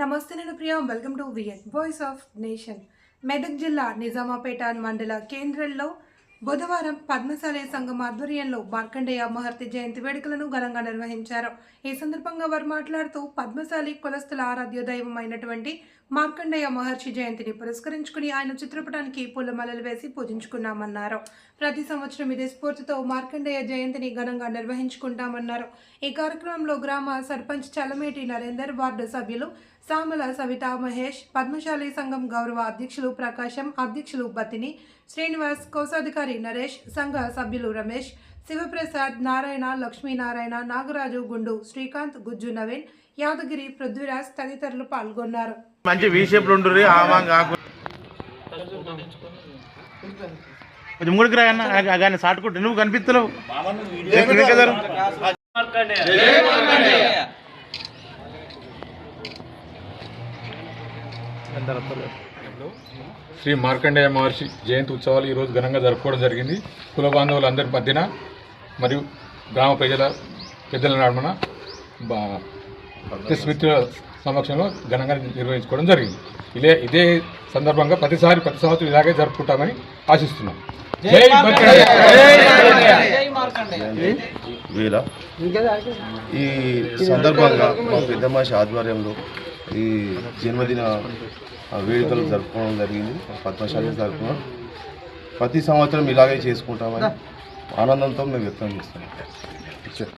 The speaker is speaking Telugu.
నమస్తే నేను Priya welcome to VN voice of nation Medak జిల్లా నిజామాపేట మండల కేంద్రంలో బుధవారం పద్మశాలి సంఘం ఆధ్వర్యంలో మార్కండేయ మహర్తి జయంతి వేడుకలను ఘనంగా నిర్వహించారు. ఈ సందర్భంగా వారు మాట్లాడుతూ పద్మశాలి కులస్తుల ఆరాధ్య దైవం అయినటువంటి మార్కండేయ మహర్షి జయంతిని పురస్కరించుకుని ఆయన చిత్రపటానికి పూలమాలలు వేసి పూజించుకున్నామన్నారు. ప్రతి సంవత్సరం ఇదే స్ఫూర్తితో మార్కండేయ జయంతిని ఘనంగా నిర్వహించుకుంటామన్నారు. ఈ కార్యక్రమంలో గ్రామ సర్పంచ్ చలమేటి నరేందర్ వార్డు సభ్యులు సామల సవిత మహేష్ పద్మశాలి సంఘం గౌరవ అధ్యక్షులు ప్రకాశం అధ్యక్షులు బతిని శ్రీనివాస్ కోశాధికారి నరేష్ సంఘ సభ్యులు రమేష్ శివప్రసాద్ నారాయణ లక్ష్మీనారాయణ నాగరాజు గుండు శ్రీకాంత్ గుజ్జు నవీన్ యాదగిరి పృథ్వీరాజ్ తదితరులు పాల్గొన్నారు. మంచి వీ షేప్లు ఉంటుర్రి ఆమా కాకు కొంచెం ముందుకు రా అన్న కానీ సాటుకుంటు. నువ్వు కనిపిస్తలేవు శ్రీ మార్కండేయ మహర్షి జయంతి ఉత్సవాలు ఈరోజు ఘనంగా జరుపుకోవడం జరిగింది. కుల బాంధవులందరి మధ్యన మరియు గ్రామ ప్రజల పెద్దల నడుమన మిత్రుల సమక్షంలో ఘనంగా నిర్వహించుకోవడం జరిగింది. ఇదే ఇదే సందర్భంగా ప్రతిసారి ప్రతి సంవత్సరం ఇలాగే జరుపుకుంటామని ఆశిస్తున్నాం. జై వీర ఈ సందర్భంగా మా పెద్దమాషి ఆధ్వర్యంలో ఈ జన్మదిన వేడుకలు జరుపుకోవడం జరిగింది. పద్మశాలి జరుపుకున్నాం ప్రతి సంవత్సరం ఇలాగే చేసుకుంటామని ఆనందంతో మేము వ్యక్తం చేస్తున్నాం.